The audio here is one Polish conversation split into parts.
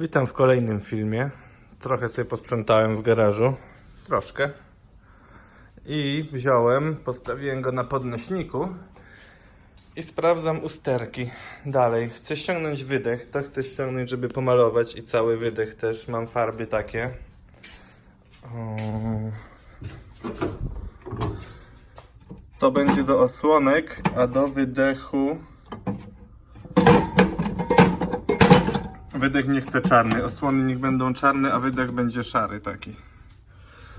Witam w kolejnym filmie. Trochę sobie posprzątałem w garażu. Troszkę. I wziąłem, postawiłem go na podnośniku i sprawdzam usterki. Dalej, chcę ściągnąć wydech. To chcę ściągnąć, żeby pomalować i cały wydech też. Mam farby takie. To będzie do osłonek, a do wydechu Wydech nie chcę czarny. Osłony niech będą czarne, a wydech będzie szary taki.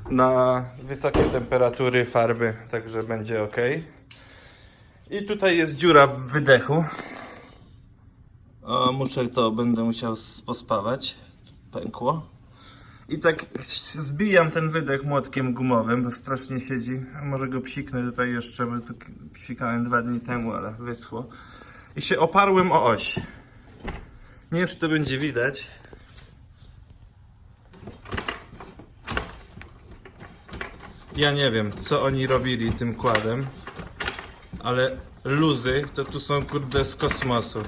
Na wysokie temperatury farby, także będzie ok. I tutaj jest dziura w wydechu. O, muszę to, będę musiał pospawać. Pękło. I tak zbijam ten wydech młotkiem gumowym, bo strasznie siedzi. Może go psiknę tutaj jeszcze, bo tu psikałem dwa dni temu, ale wyschło. I się oparłem o oś. Nie wiem, czy to będzie widać. Ja nie wiem, co oni robili tym kładem, ale luzy to tu są kurde z kosmosu.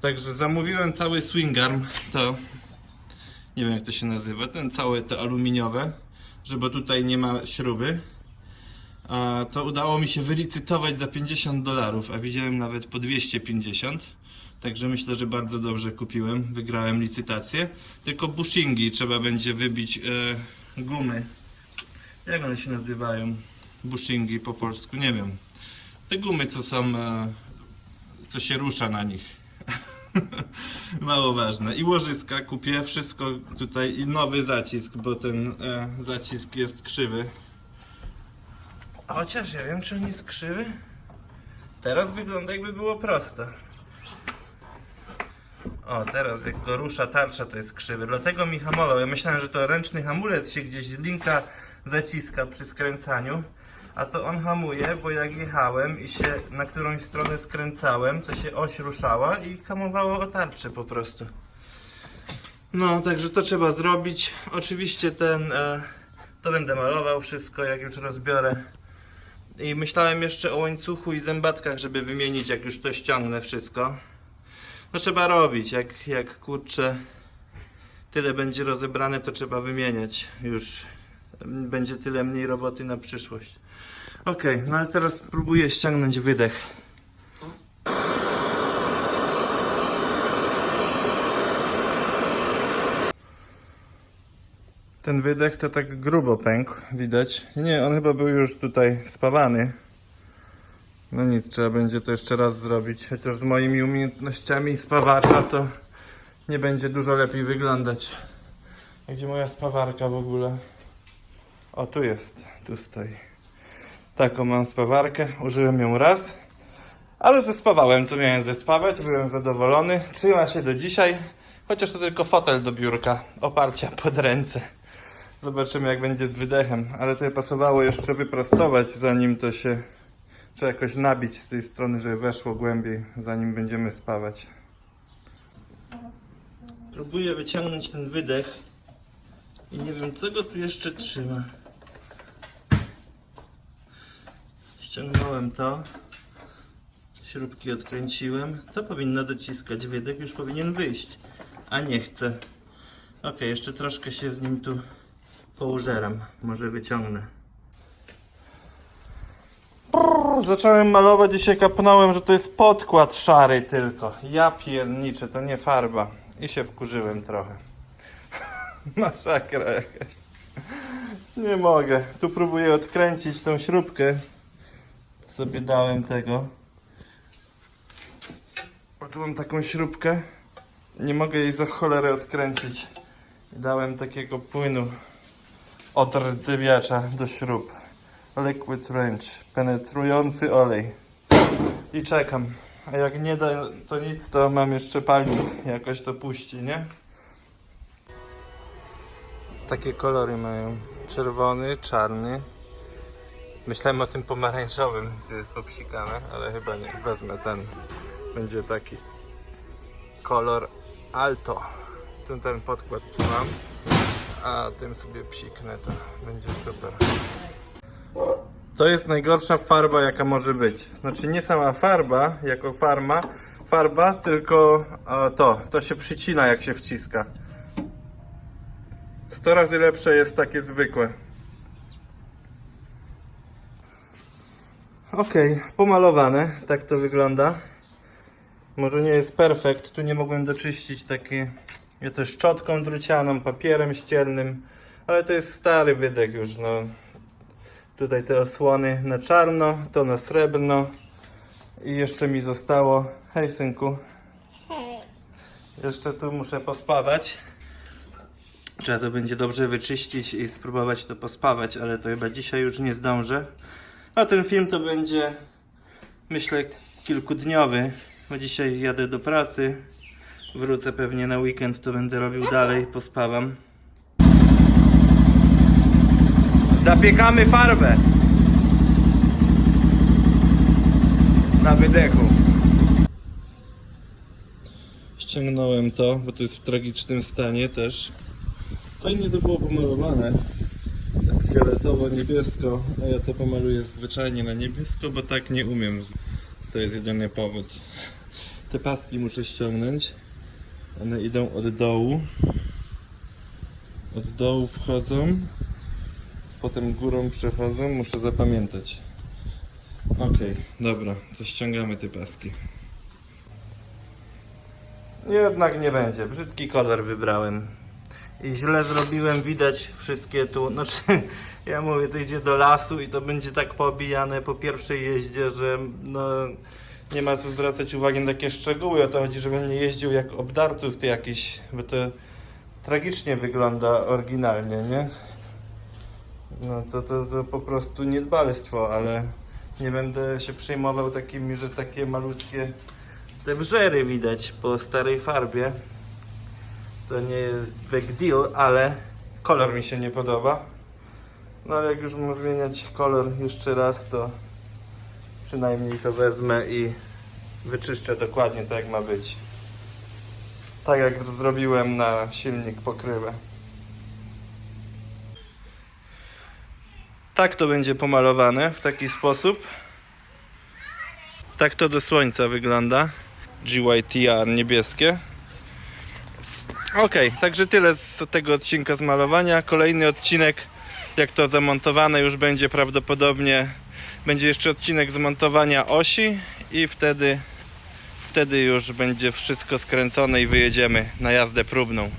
Także zamówiłem cały swingarm, to nie wiem jak to się nazywa, ten całe to aluminiowe, żeby tutaj nie ma śruby. To udało mi się wylicytować za 50 dolarów, a widziałem nawet po 250. Także myślę, że bardzo dobrze kupiłem. Wygrałem licytację. Tylko bushingi trzeba będzie wybić e, gumy. Jak one się nazywają? Bushingi po polsku, nie wiem. Te gumy, co są, e, co się rusza na nich. Mało ważne. I łożyska kupię, wszystko tutaj i nowy zacisk, bo ten e, zacisk jest krzywy. A Chociaż ja wiem, czy on jest krzywy. Teraz wygląda jakby było proste. O, teraz jak go rusza tarcza, to jest krzywy. Dlatego mi hamował. Ja myślałem, że to ręczny hamulec się gdzieś linka zaciska przy skręcaniu. A to on hamuje, bo jak jechałem i się na którąś stronę skręcałem, to się oś ruszała i hamowało o tarczę po prostu. No, także to trzeba zrobić. Oczywiście ten, e, to będę malował wszystko, jak już rozbiorę. I myślałem jeszcze o łańcuchu i zębatkach, żeby wymienić, jak już to ściągnę wszystko. No trzeba robić, jak, jak kurczę tyle będzie rozebrane, to trzeba wymieniać. Już będzie tyle mniej roboty na przyszłość. Okej, no ale teraz spróbuję ściągnąć wydech. Ten wydech to tak grubo pękł, widać. Nie, on chyba był już tutaj spawany. No nic, trzeba będzie to jeszcze raz zrobić. Chociaż z moimi umiejętnościami spawacza to nie będzie dużo lepiej wyglądać. Gdzie moja spawarka w ogóle? O, tu jest, tu stoi. Taką mam spawarkę, użyłem ją raz. Ale że spawałem, co miałem zespawać, byłem zadowolony. Trzyma się do dzisiaj, chociaż to tylko fotel do biurka, oparcia pod ręce. Zobaczymy jak będzie z wydechem, ale to pasowało jeszcze wyprostować, zanim to się Trzeba jakoś nabić z tej strony, żeby weszło głębiej, zanim będziemy spawać. Próbuję wyciągnąć ten wydech i nie wiem, co go tu jeszcze trzyma. Ściągnąłem to. Śrubki odkręciłem. To powinno dociskać wydech, już powinien wyjść. A nie chce. Ok, jeszcze troszkę się z nim tu poużeram. Może wyciągnę. Zacząłem malować i się kapnąłem, że to jest podkład szary tylko. Ja pierniczę, to nie farba. I się wkurzyłem trochę. Masakra jakaś. Nie mogę. Tu próbuję odkręcić tą śrubkę. Sobie dałem tego. Bo tu mam taką śrubkę. Nie mogę jej za cholerę odkręcić. Dałem takiego płynu od rdzewiacza do śrub. Liquid Range, penetrujący olej. I czekam. A jak nie da to nic, to mam jeszcze palnik. Jakoś to puści, nie? Takie kolory mają. Czerwony, czarny. Myślałem o tym pomarańczowym, to jest popsikane, ale chyba nie. Wezmę ten. Będzie taki kolor alto. Tu ten podkład mam, a tym sobie psiknę, to będzie super. To jest najgorsza farba, jaka może być. Znaczy nie sama farba, jako farma, farba, tylko a, to, to się przycina jak się wciska. 100 razy lepsze jest takie zwykłe. Okej, pomalowane, tak to wygląda. Może nie jest perfekt, tu nie mogłem doczyścić takie, ja to szczotką drucianą, papierem ściernym, ale to jest stary wydech już, no. Tutaj te osłony na czarno, to na srebrno i jeszcze mi zostało, hej synku, Hej. jeszcze tu muszę pospawać. Trzeba to będzie dobrze wyczyścić i spróbować to pospawać, ale to chyba dzisiaj już nie zdążę. A ten film to będzie, myślę, kilkudniowy, bo dzisiaj jadę do pracy. Wrócę pewnie na weekend, to będę robił dalej, pospawam. Zapiekamy farbę na wydechu. Ściągnąłem to, bo to jest w tragicznym stanie też. Fajnie to było pomalowane. Tak fioletowo-niebiesko, a ja to pomaluję zwyczajnie na niebiesko, bo tak nie umiem. To jest jedyny powód. Te paski muszę ściągnąć. One idą od dołu. Od dołu wchodzą. Potem górą przechodzą. Muszę zapamiętać. Okej, dobra, to ściągamy te paski. Jednak nie będzie. Brzydki kolor wybrałem. I źle zrobiłem, widać wszystkie tu. Znaczy, ja mówię, to idzie do lasu i to będzie tak poobijane po pierwszej jeździe, że no, nie ma co zwracać uwagi na takie szczegóły. O to chodzi, żebym nie jeździł jak obdartus jakiś, bo to tragicznie wygląda oryginalnie, nie? No to, to, to po prostu niedbalstwo, ale nie będę się przejmował takimi, że takie malutkie te wrzery widać po starej farbie. To nie jest big deal, ale kolor mi się nie podoba. No ale jak już mam zmieniać kolor jeszcze raz, to przynajmniej to wezmę i wyczyszczę dokładnie tak jak ma być. Tak jak zrobiłem na silnik pokrywę. Tak to będzie pomalowane w taki sposób. Tak to do słońca wygląda. GYTR niebieskie. Ok, także tyle z tego odcinka z malowania. Kolejny odcinek, jak to zamontowane już będzie prawdopodobnie, będzie jeszcze odcinek zmontowania osi i wtedy, wtedy już będzie wszystko skręcone i wyjedziemy na jazdę próbną.